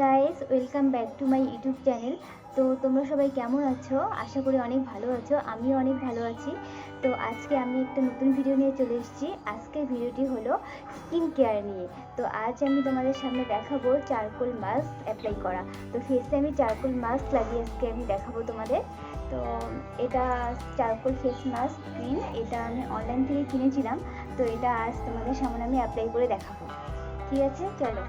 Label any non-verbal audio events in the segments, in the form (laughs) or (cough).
Guys welcome back to my YouTube channel তো তোমরা সবাই কেমন আছো? আশা করি অনেক ভালো আছো, আমিও অনেক ভালো আছি। তো আজকে আমি একটা নতুন ভিডিও নিয়ে চলে এসেছি। আজকের ভিডিওটি হলো স্কিন কেয়ার নিয়ে। তো আজ আমি তোমাদের সামনে দেখাবো চারকোল মাস্ক অ্যাপ্লাই করা। তো ফেসে আমি চারকোল মাস্ক লাগিয়ে আজকে আমি দেখাবো তোমাদের। তো এটা চারকোল ফেস মাস্ক ক্রিম এটা আমি অনলাইন থেকে কিনেছিলাম। তো এটা আজ তোমাদের সামনে আমি অ্যাপ্লাই করে দেখাবো। ঠিক আছে? চলো।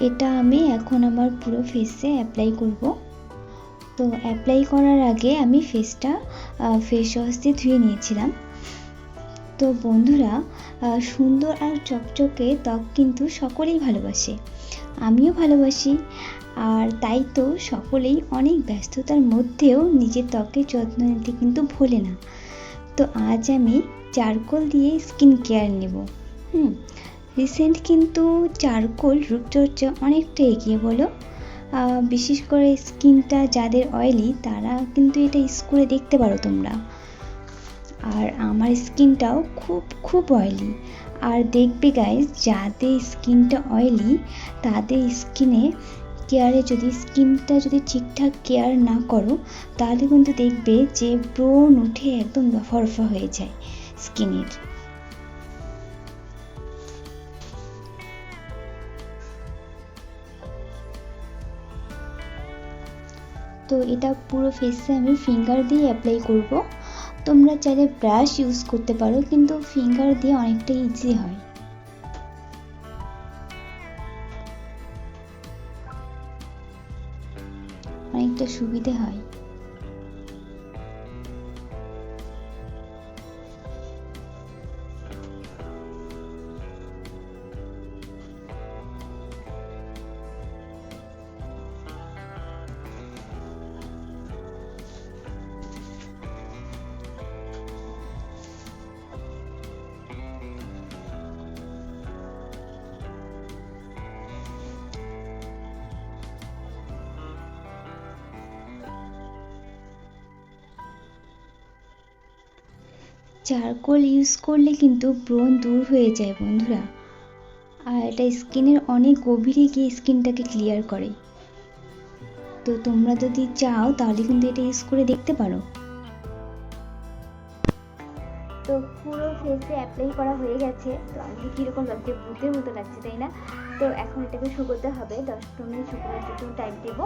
এটা আমি এখন আমার পুরো ফেসে অ্যাপ্লাই করব। তো অ্যাপ্লাই করার আগে আমি ফেসটা ফেস ওয়াশ দিয়ে ধুয়ে নিয়েছিলাম। তো বন্ধুরা সুন্দর আর চকচকে ত্বক কিন্তু সকলেই ভালোবাসে। আমিও ভালোবাসি। আর তাই তো সকলেই অনেক ব্যস্ততার মধ্যেও নিজের ত্বকের যত্ন নিতে কিন্তু ভোলে না। তো আজ আমি চারকোল দিয়ে স্কিন কেয়ার নেব। হুম রিসেন্ট কিন্তু চারকোল রূপচর্চা অনেকটা এগিয়ে বলো। বিশেষ করে স্কিনটা যাদের অয়েলি তারা কিন্তু এটা ইউজ করে দেখতে পারো তোমরা। আর আমার স্কিনটাও খুব খুব অয়েলি আর দেখবে গাইজ যাদের স্কিনটা অয়েলি তাদের স্কিনে কেয়ারে যদি, স্কিনটা যদি ঠিকঠাক কেয়ার না করো, তাহলে কিন্তু দেখবে যে ব্রণ উঠে একদম রফা হয়ে যায় স্কিনের। তো এটা পুরো ফেসে আমি ফিঙ্গার দিয়ে অ্যাপ্লাই করব। তোমরা চাইলে ব্রাশ ইউজ করতে পারো, কিন্তু ফিঙ্গার দিয়ে অনেকটা ইজি হয়। অনেকটা সুবিধে হয়। চারকোল ইউজ করলে কিন্তু ব্রণ দূর হয়ে যায় বন্ধুরা। আর এটা স্কিনের অনেক গভীরে গিয়ে স্কিনটাকে ক্লিয়ার করে। তো তোমরা যদি চাও তাহলে কিন্তু এটা ইউজ করে দেখতে পারো। তো পুরো ফেসে অ্যাপ্লাই করা হয়ে গেছে। তো আমাকে কীরকম লাগছে ভূতের মতো লাগছে তাই না? তো এখন এটাকে শুকোতে হবে। দশ পনেরো মিনিট শুকোনোর জন্য টাইম দেবো।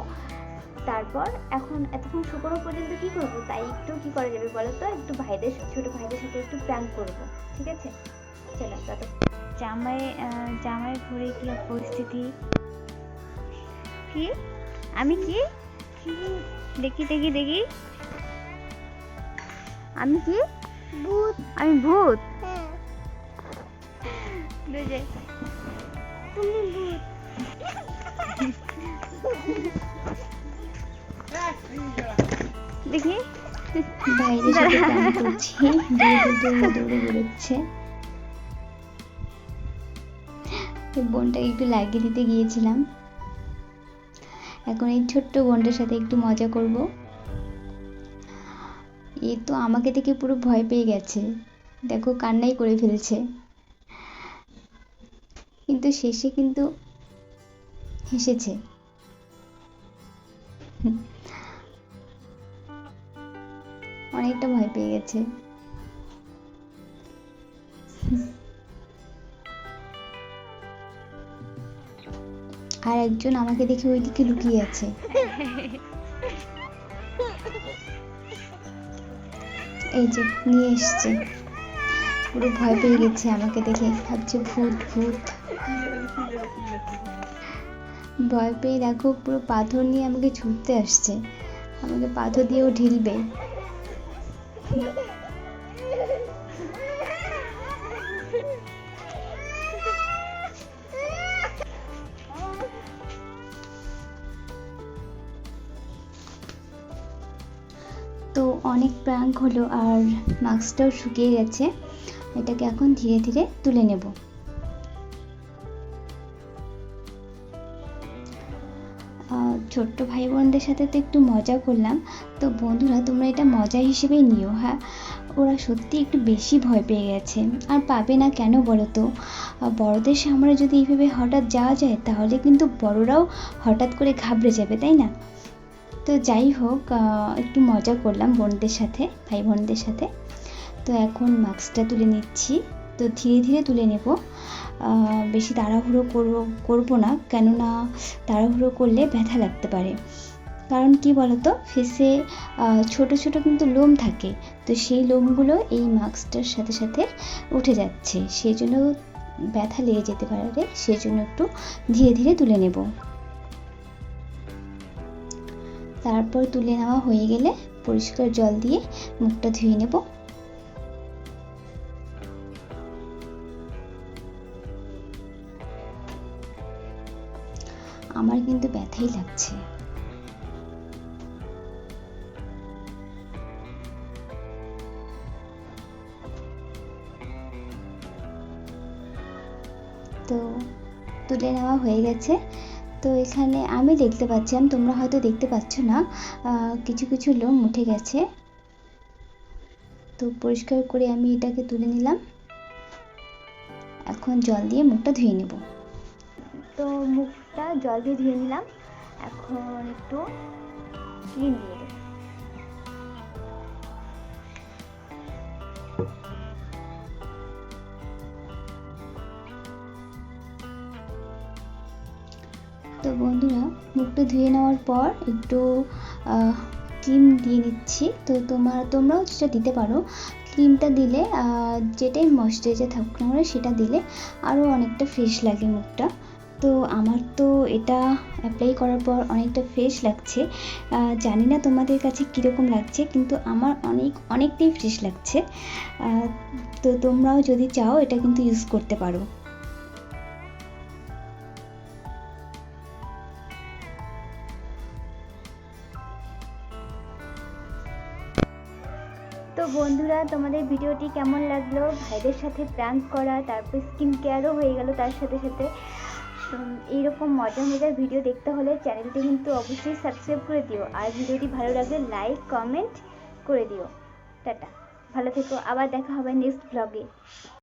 তারপর এখন এতক্ষণ শুকনো পর্যন্ত কি করব? তাই একটু কি করা যাবে বলো তো? একটু ভাইদের ছোট ভাইদের সাথে একটু প্র্যাঙ্ক করব ঠিক আছে? চলো তত। জামাই জামাই ঘুরে কি পরিস্থিতি? কি? আমি কি? দেখি দেখি দেখি। আমি কি? ভূত। আমি ভূত? বুঝে। তুমি ভূত। (laughs) দেখি। বাইরে করছি। (laughs) দৌড়ে দৌড়ে বেরোচ্ছে। বোনটাকে একটু লাগিয়ে দিতে গিয়েছিলাম। এখন এই ছোট্ট বোনটার সাথে একটু মজা করব। এ তো আমাকে দেখে পুরো ভয় পেয়ে গেছে। দেখো কান্নাই করে ফেলছে। কিন্তু শেষে কিন্তু হেসেছে। অনেকটা ভয় পেয়ে গেছে। আর একজন আমাকে দেখে ওইদিকে লুকিয়ে আছে। এই যে, নিয়ে এসছে। পুরো ভয় পেয়ে গেছে আমাকে দেখে। ভাবছে, ভূত ভূত। ভয় পেয়ে দেখো, পুরো পাথর নিয়ে আমাকে ছুটতে আসছে। আমাকে পাথর দিয়েও ঢিলবে। তো অনেক প্র্যাঙ্ক হলো আর মাস্কটাও শুকিয়ে গেছে। এটাকে এখন ধীরে ধীরে তুলে নেব। ছোট্ট ভাই বোনদের সাথে তো একটু মজা করলাম। তো বন্ধুরা, তোমরা এটা মজা হিসেবেই নিও হ্যাঁ? ওরা সত্যি একটু বেশি ভয় পেয়ে গেছে। আর পাবে না কেন বলো তো? বড়দের সামনে যদি এইভাবে হঠাৎ যাওয়া যায়, তাহলে কিন্তু বড়রাও হঠাৎ করে ঘাবড়ে যাবে, তাই না? তো যাই হোক একটু মজা করলাম বোনদের সাথে ভাই বোনদের সাথে। তো এখন মাস্কটা তুলে নিচ্ছি। তো ধীরে ধীরে তুলে নেব। বেশি তাড়াহুড়ো করব করব না, কেননা তাড়াহুড়ো করলে ব্যথা লাগতে পারে। কারণ কি বলতো? ফেসে ছোট ছোট কিন্তু লোম থাকে, তো সেই লোমগুলো এই মাস্কটার সাথে সাথে উঠে যাচ্ছে। সেই জন্য ব্যথা লেগে যেতে পারে সেই জন্য একটু ধীরে ধীরে তুলে নেব। তারপর তুলে নেওয়া হয়ে গেলে পরিষ্কার জল দিয়ে মুখটা ধুয়ে নেব। ব্যথাই লাগছে। তো তুলে নেওয়া হয়ে গেছে। তো এখানে আমি দেখতে পাচ্ছিলাম, তোমরা হয়তো দেখতে পাচ্ছ না কিছু কিছু লোম উঠে গেছে। তো পরিষ্কার করে আমি এটাকে তুলে নিলাম। এখন জল দিয়ে মুখটা ধুয়ে নেব। তো মুখটা জল দিয়ে ধুয়ে নিলাম। এখন একটু ক্রিম দিয়ে তো বন্ধুরা, মুখটা ধুয়ে নেওয়ার পর একটু ক্রিম দিয়ে নিচ্ছি। তো তোমার, তোমরাও সেটা দিতে পারো। ক্রিমটা দিলে যেটাই ময়শ্চারাইজার থাকুক না সেটা দিলে আরও অনেকটা ফ্রেশ লাগে মুখটা। তো আমার তো এটা অ্যাপ্লাই করার পর অনেকটা ফ্রেশ লাগছে। জানি না তোমাদের কাছে কীরকম লাগছে, কিন্তু আমার অনেক, অনেকটাই ফ্রেশ লাগছে। তো তোমরাও যদি চাও, এটা কিন্তু ইউজ করতে পারো। তো বন্ধুরা, তোমাদের ভিডিওটি কেমন লাগল? ভাইদের সাথে প্র্যাঙ্ক করা, তারপর স্কিন কেয়ারও হয়ে গেল তার সাথে সাথে। এইরকম মজার মজার ভিডিও দেখতে হলে চ্যানেলটি কিন্তু অবশ্যই সাবস্ক্রাইব করে দিও। আর ভিডিওটি ভালো লাগলে লাইক কমেন্ট করে দিও। টাটা। ভালো থেকো। আবার দেখা হবে নেক্সট ব্লগে